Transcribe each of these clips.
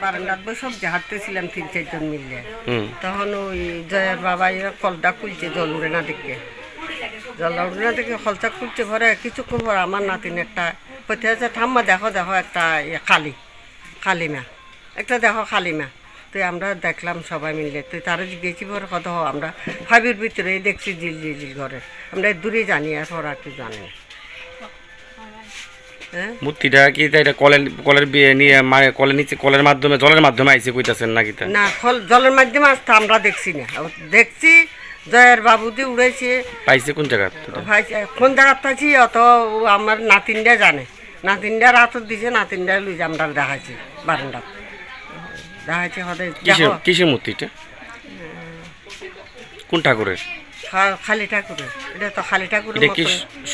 বারান্দার বই সব হাঁটতেছিলাম তিন চারজন মিললে তখন ওই জয়ের বাবা এরা কলটা খুলছে জল উড়ে না দেখে। জল উড়ে না দেখে কলটা খুলছে পরে কিছুক্ষণ পর আমার নাতিন একটা কোথায় আছে ঠাম্মা দেখো দেখো একটা ইয়ে খালি খালিমা একটা দেখো খালিমা তুই আমরা দেখলাম সবাই মিলে। তুই তারা জিজ্ঞেসি পরে কত হ আমরা ভাবির ভিতরে দেখছি জিল জিল জিল করে আমরা দূরে জানি আর ওরা কি জানে না। হ্যাঁ? মূর্তিটা কি এটা কলের কলের বিয়ে নিয়ে মানে কলের নিচে কলের মাধ্যমে জলের মাধ্যমে আইছে কইতাছেন নাকি তা? না ফল জলের মাধ্যমে আসতে আমরা দেখছি না। দেখছি জয়ের বাবুদি উড়েছে। পাইছে কোন জায়গা? কোন জায়গার পাচ্ছি অত আমার নাতিনটা জানে। নাতিনটা রাত দিছে নাতিনটা লুই আমরা দেখাচ্ছি বারান্দাত। দেখাচ্ছি হতে কিসের মূর্তিটা কোন ঠাকুরের? খালি ঠাকুরের। এটা তো খালি ঠাকুরের এটা কি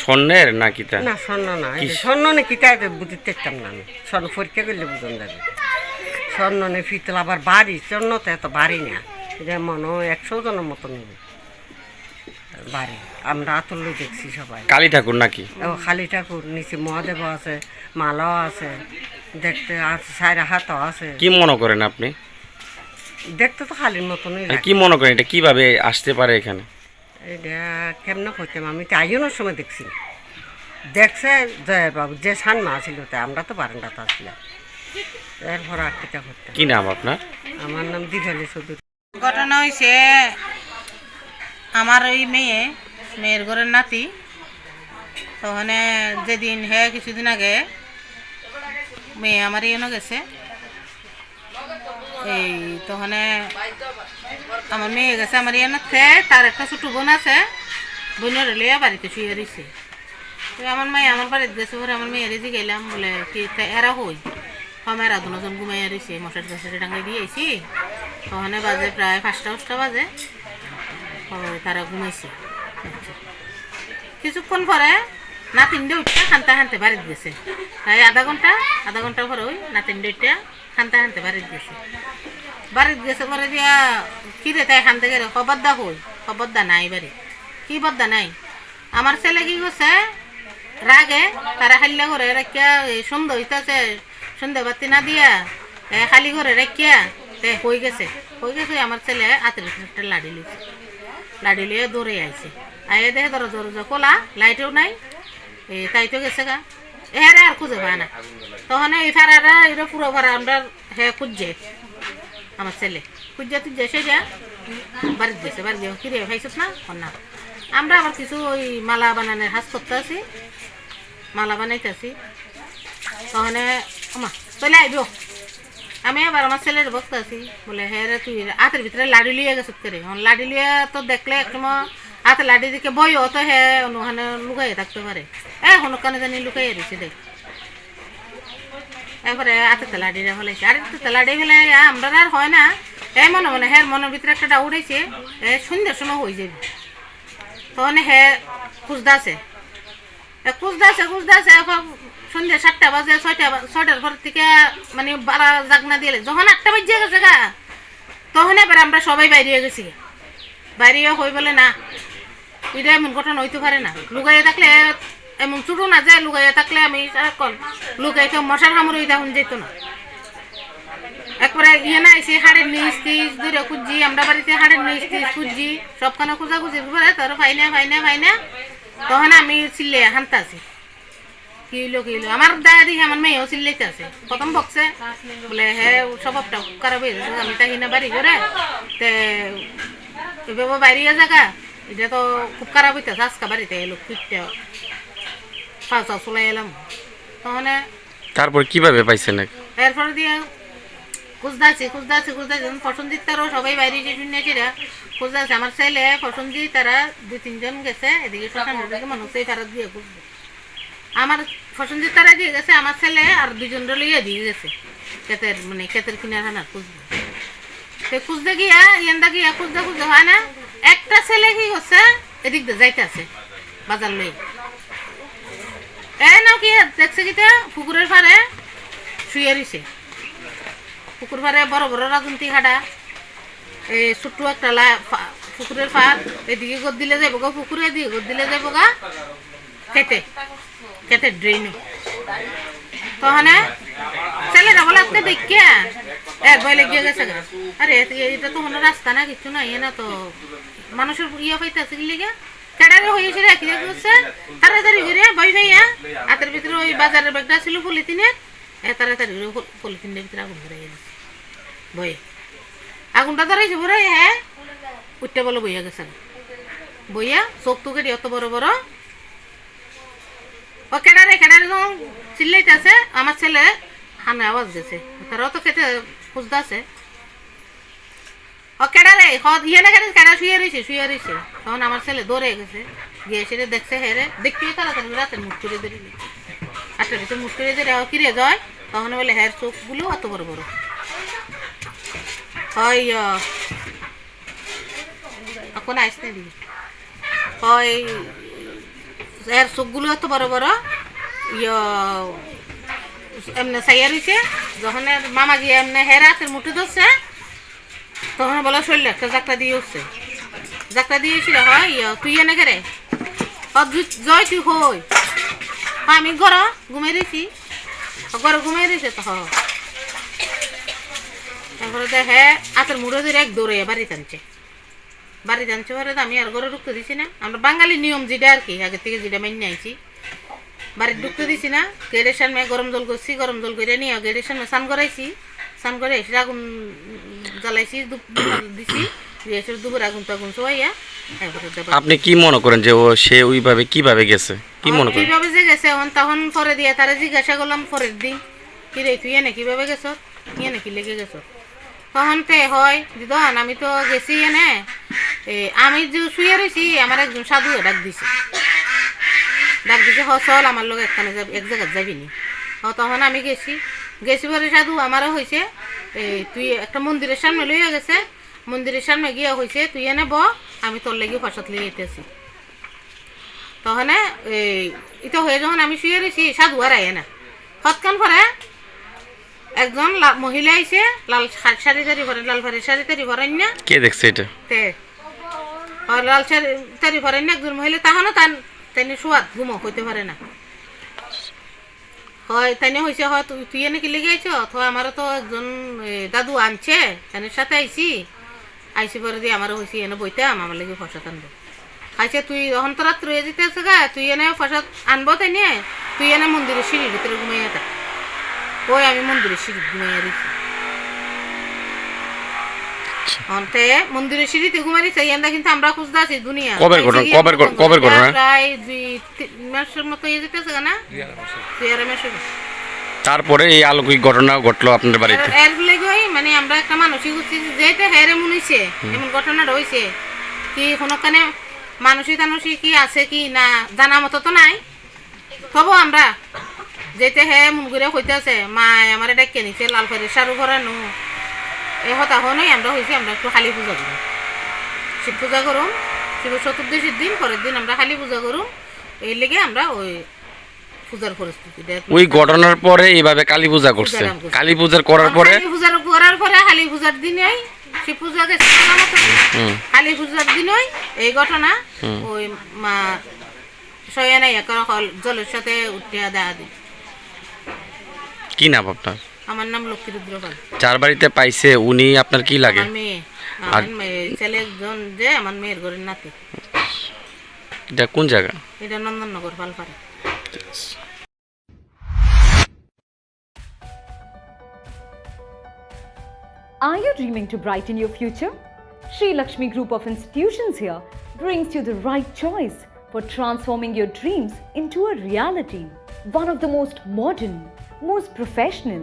স্বর্ণের নাকি তা না স্বর্ণ না? এটা স্বর্ণ নে কি তাই বুঝতে চাইতাম না আমি। স্বর্ণ পরীক্ষা করলে বুঝন যাবে স্বর্ণ নে ফিতল আবার বাড়ি স্বর্ণ তো এত বাড়ি না। এটা মনে হয় একশো জনের মতো নেবে বাড়ি। আমরা আতল্য দেখছি সবাই। কালী ঠাকুর নাকি? ও খালি ঠাকুর নিচে মহাদেব আছে মালাও আছে দেখতে আছে সাইরা হাতও আছে। কি মনে করেন আপনি? দেখতে তো খালির মতনই কি মনে করেন এটা কীভাবে আসতে পারে এখানে? এটা কেমন হইতাম আমি তো আইনের সময় দেখছি। দেখছে জয়ের বাবু যে সান মা ছিল তাই আমরা তো বারান্দাতে আসলাম এরপর আর কিটা করতাম কি নাম আপনার? আমার নাম দিঘালি চৌধুরী। ঘটনা হয়েছে আমার ওই মেয়ে মেয়ের ঘরের নাতি তখন যেদিন হে কিছুদিন আগে মেয়ে আমার ইয়েনো গেছে। এই তখন আমার মেয়ে গেছে, আমার ইয়েনতে তার একটা ছোট বোন আছে। বোনের লিয়া বাড়িতে শুয়ে রয়েছে তো আমার মেয়ে আমার বাড়িতে গেছে পরে আমার মেয়ের যে গেলাম বলে কি এরা হই? আমার দুজন ঘুমাইয়া রয়েছে মশার গাছের ডাঙ্গাই দিয়েছি ওখানে বাজে প্রায় পাঁচটা পাঁচটা বাজে। তারা ঘুমাইছে। আচ্ছা। কিছুক্ষণ পরে নাতিনডে উঠটা খানতে খানতে বাড়িতে গেছে। তাই আধা ঘণ্টা আধা ঘণ্টা পরে ওই নাতিনডে উঠটা খানতে খানতে বাড়িতে গেছে। বাড়িতে গেছে পরে দিয়া কি রে তাই খানতে গেলে খবর দা হই খবর দা নাই বাড়ি। কি বদ্দা নাই? আমার ছেলে কি করছে? রাগে, তারা খাইলে করে রাখিয়া সন্ধ্যা হইতাছে, সন্ধ্যা বাতি না দিয়া, এ খালি করে রাখিয়া তে হয়ে গেছে। হয়ে গেছে আমার ছেলে আতের একটা লাড়ি লিছে লাড়ি লিয়ে দৌড়ে আইছে। আইয়ে দেখে ধরো জোর কোলা লাইটেও নাই, এ তাই তো গেছে গা। এহারে আর খুঁজে পায় না। তখন এই ফারারা এটা পুরো ফারা আমরা হে খুঁজছে। আমার ছেলে। খুঁজছে তুই সেটা বাড়িতে গেছে, বাড়িতে গিয়ে কিরে খাইছিস না? না। আমরা আবার কিছু ওই মালা বানানোর হাজ করতে আছি মালা বানাইতে আছি তখন আমা চলে আইব। আমি আবার আমার ছেলের বক্তা আছি বলে হ্যাঁ রে, তুই হাতের ভিতরে লাডি লিয়ে গেছিস করে? লাডি লিয়ে তো দেখলে একদম হাতে লাডি দিকে বইও তো হে, ওখানে লুকাইয়ে থাকতে পারে। এ, হনুকানে জানি লুকাইয়ে দিছে দেখ। এরপরে হাতে তেলাডিটা ফেলেছে আর একটু তেলাডি ফেলে আমরা আর হয় না। এই মনে মনে হ্যাঁ মনের ভিতরে একটা ডাউট হয়েছে এ, সন্ধ্যার সময় হয়ে যাবে। তখন হে খুঁজদা আছে খুঁজদা আছে খুঁজদা এখন সন্ধ্যা সাতটা বাজে, ছয়টা ছয়টার পর থেকে মানে বারা জাগনা দিলে যখন আটটা বাজে গেছে গা, তখন এবার আমরা সবাই বাইরে গেছি। বাইরে হয়ে বলে না এটা এমন ঘটনা হইতে পারে না। লুকাইয়ে থাকলে এমন ছুটো না যায়, লুকাইয়ে থাকলে আমি সারাক্ষণ লুকাই কেউ মশার কামড় হইতে এখন যেত না। একবারে ইয়ে না এসে হাড়ের নিচ টিচ দূরে খুঁজছি, আমরা বাড়িতে হাড়ের নিচ টিচ খুঁজছি, সবখানে খোঁজা খুঁজি পরে তোর ফাইনা ফাইনা ফাইনা, তখন আমি চিল্লে হানতে আছি কি হইল, কি আমার দায়া দেখি আমার মেয়েও চিল্লাইতে আছে প্রথম বকছে, বলে হ্যাঁ স্বভাবটা খারাপ হয়ে আমি তাই না বাড়ি করে তে, এভাবে বাইরে জায়গা এটা তো খুব খারাপ হইতেছে আজকে বাড়িতে এলো কুইটটা পাঁচ চলে এলাম। তখন তারপর কীভাবে পাইছেন এরপরে দিয়ে খুঁজদাছি খুঁজদাছি খুঁজদাছি পছন্দিত তারও সবাই বাইরে এসে শুনেছি রা খুঁজদাছি আমার ছেলে পছন্দি তারা দুই তিনজন গেছে এদিকে দিকে মানুষ এই তারা দিয়ে খুঁজবে। আমার পছন্দিত তারা দিয়ে গেছে আমার ছেলে আর দুজন লইয়া দিয়ে গেছে ক্ষেতের মানে ক্ষেতের কিনার হানা খুঁজবে সে খুঁজতে গিয়া ইয়ান্দা গিয়া খুঁজতে খুঁজতে হয় না একটা ছেলে কি হচ্ছে, এদিক দিয়ে যাইতে আছে, বাজার লই। এ নাও কি, দেখছে কিটা? পুকুরের পারে শুয়ে রইছে। পুকুর পারে বড় বড় রাজন্তী খাডা এই ছোট্ট একটা লা- পুকুরের পার এদিকে গদ দিলে যাব গা পুকুরে, এদিকে গদ দিলে যাব গা খেতে। খেতে ড্রেন তখন ছেলেটা বলে, আজকে দেখিয়া এক বলে গিয়ে গেছে। আরে এটা তো কোনো রাস্তা না, কিছু এ না তো মানুষের ইয়ে পাইতেছে কি লিগে? কেডারে হয়েছে রে কি করছে তাড়াতাড়ি করে বই ভাইয়া হাতের ভিতরে ওই বাজারের ব্যাগটা ছিল পলিথিনে এ, তাড়াতাড়ি করে পল- পলিথিনের ভিতরে আগুন ধরে গেছে। বই আগুনটা ধরাইছে বড় হ্যাঁ? উঠতে বলে বইয়া গেছে বইয়া, চোখ তোকে দিয়ে অত বড় বড়। ও কেডারে কেডারে যখন চিল্লাইতেছে, আমার ছেলে হানে আওয়াজ গেছে তারাও তো খেতে খুঁজতে আছে। ও কেডারে হদ ইয়ে না কেন কেডা শুয়ে রয়েছে শুয়ে রয়েছে তখন আমার ছেলে দৌড়ে গেছে, গিয়ে সেটা দেখছে হেরে দেখতে তাড়াতাড়ি রাতে মুখ করে দিলি আটটা দিতে মুখ করে দিলে ও কিরে যায় তখন বলে হ্যার চোখগুলো অত বড় বড়। হয় এখন আসতে দিবি? হয় এর চোখগুলো এত বড় বড় ইয়ে এমনি সাইয়া রয়েছে যখন মামা গিয়ে এমনি হের হাতের মুঠি ধরছে তখন বলে শরীর একটা যাত্রা দিয়ে উঠছে। যাত্রা দিয়েছিল হয় তুই এনে গেরে জয় তুই হই। আমি ঘর ঘুমাই রয়েছি ঘরে ঘুমাই রয়েছে তো, হ। তারপরে দেখে হাতের মুঠো ধরে এক দৌড়ে বাড়িতে আনছে বাড়িতে আনছে পরে আমি আর ঘরে ঢুকতে দিছি না। আমরা বাঙালি নিয়ম যেটা আর কি আগে থেকে যেটা মেনে আইছি বাড়িতে ঢুকতে দিছি না, গেটের সামনে গরম জল করছি, গরম জল করে নিয়ে গেটের সামনে স্নান করাইছি। স্নান করে এসে আগুন জ্বালাইছি দিছি দুপুর আগুন টাগুন দেবার আপনি কি মনে করেন যে ও সে ওইভাবে কীভাবে গেছে? কি মনে করেন? কীভাবে যে গেছে এখন তখন পরে দিয়ে তারা জিজ্ঞাসা করলাম পরের দিন? কি রে তুই এনে কীভাবে গেছ? তুই এনে কি লেগে গেছ? তখন তে হয় দিদন আমি তো গেছি এনে এ, আমি যে শুয়ে রয়েছি আমার একজন সাধু ডাক দিছে। ডাক দিছে হ চল আমার লোক একখানে যাবি এক জায়গায় যাবি নি হ তখন আমি গেছি। গেছি পরে সাধু আমারও হয়েছে এই তুই একটা মন্দিরের সামনে লইয়া গেছে মন্দিরের সামনে গিয়া হয়েছে তুই এনে ব আমি তোর লেগে প্রসাদ লিয়ে যেতেছি তখন এই এটা হয়ে যখন আমি শুয়ে রয়েছি সাধু আর আয় না। হতকান পরে একজন মহিলা আইছে লাল শাড়ি তাড়ি ভরে লাল ভারি শাড়ি তাড়ি ভরেন না। কে দেখছে এটা? তে লাল শাড়ি তাড়ি ভরেন না একজন মহিলা তাহানো তান তাইনি সোয়াদ ঘুমো হইতে পারে না। হয়, তাইনে হয়েছে হয় তুই তুই এনে কি লেগে আইছ অথবা আমারও তো একজন দাদু আনছে তানের সাথে আইসি আইসি পরে দিয়ে আমারও হয়েছে এনে বইতাম, আমার লেগে ফসাত আনব। আচ্ছা তুই তখন তো রাত্রে হয়ে যেতে আছে গা, তুই এনে ফসাত আনব তাই নিয়ে তুই এনে মন্দিরের সিঁড়ির ভিতরে ঘুমাইয়া থাক। ওই আমি মন্দিরের সিঁড়ি ঘুমাইয়া রয়েছি অন্তে মন্দিরের সিঁড়িতে ঘুমাই রয়েছে এন্দা কিন্তু আমরা খুঁজতে আছি দুনিয়া কবের ঘটনা? আইছি গিয়ে ঘটনা? প্রায় দুই মাসের মতো ইয়ে যেতেছে না? দুই আড়াই মাসের। তারপরে এই আলৌকিক ঘটনা ঘটলো আপনার বাড়িতে? এর- এর লেগেই মানে আমরা একটা মানসিক হচ্ছি যেটা হেরে মনে হইছে এমন ঘটনাটা হয়েছে কি কোনোখানে মানসিক টানসিক কি আছে কি না জানা মতো তো নাই। তবু আমরা যেতে হে মন করে হইতে আছে মা আমার এটা কেনিছে লাল ফেরে সারু ভরানো এই হতা হনই আমরা হয়েছি আমরা একটু কালী পূজা করি। শিব পূজা করুম শিব চতুর্দশীর দিন পরের দিন আমরা কালী পূজা করুম। এই লেগে আমরা ওই পূজার পরিস্থিতি ওই ঘটনার পরে এইভাবে কালী পূজা করছে। কালী পূজার করার পরে কালী পূজার করার পরে কালী পূজার দিনেই শিব পূজা গেছে কালী পূজার দিনই এই ঘটনা ওই মা সয়ানাই হল- জলের সাথে উঠিয়া দেওয়া দিন কি নাম আপনার? আমার নাম লক্ষ্মীরুদ্র পাল যার বাড়িতে পাইছে উনি আপনার কি লাগে আমার মেয়ে আমার মেয়ে ছেলে একজন যে আমার মেয়ের ঘরের নাতি এটা কোন জায়গা এটা Nandannagar Palpara Are you dreaming to brighten your future? Sri Lakshmi Group of Institutions here brings you the right choice for transforming your dreams into a reality. One of the most modern, most professional,